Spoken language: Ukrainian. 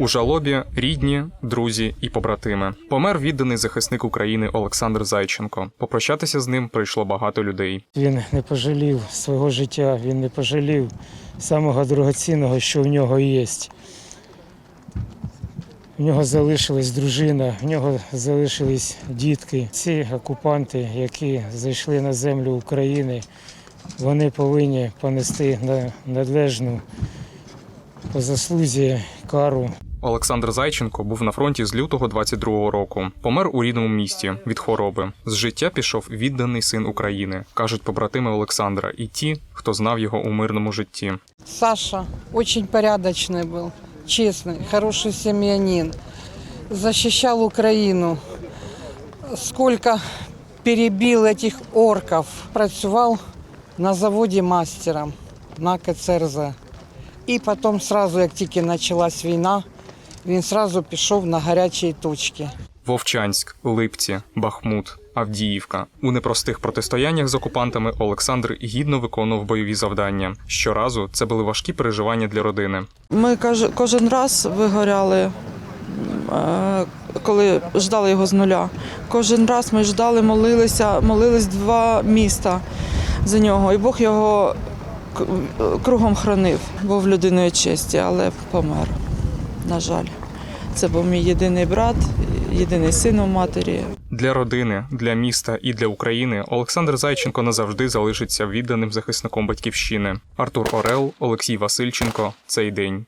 У жалобі рідні, друзі і побратими. Помер відданий захисник України Олександр Зайченко. Попрощатися з ним прийшло багато людей. Він не пожалів свого життя, він не пожалів самого дорогоцінного, що в нього є. В нього залишилась дружина, в нього залишились дітки. Ці окупанти, які зайшли на землю України, вони повинні понести на належну по заслузі кару. Олександр Зайченко був на фронті з лютого 22-го року. Помер у рідному місті від хвороби. З життя пішов відданий син України, кажуть побратими Олександра, і ті, хто знав його у мирному житті. Саша очень порядочный был, честный, хороший семьянин. Защищал Украину. Сколько перебил этих орков. Працював на заводі мастером на КЦРЗ. І потім сразу, як тільки почалась війна, він сразу пішов на гарячі точки. Вовчанськ, Липці, Бахмут, Авдіївка. У непростих протистояннях з окупантами Олександр гідно виконував бойові завдання. Щоразу це були важкі переживання для родини. Ми кож- кожен раз вигоряли, е, коли ждали його з нуля. Кожен раз ми ждали, молилися, молились два міста за нього. І Бог його кругом хранив. Був людиною честі, але помер. На жаль. Це був мій єдиний брат, єдиний син у матері. Для родини, для міста і для України Олександр Зайченко назавжди залишиться відданим захисником батьківщини. Артур Орел, Олексій Васильченко. Цей день.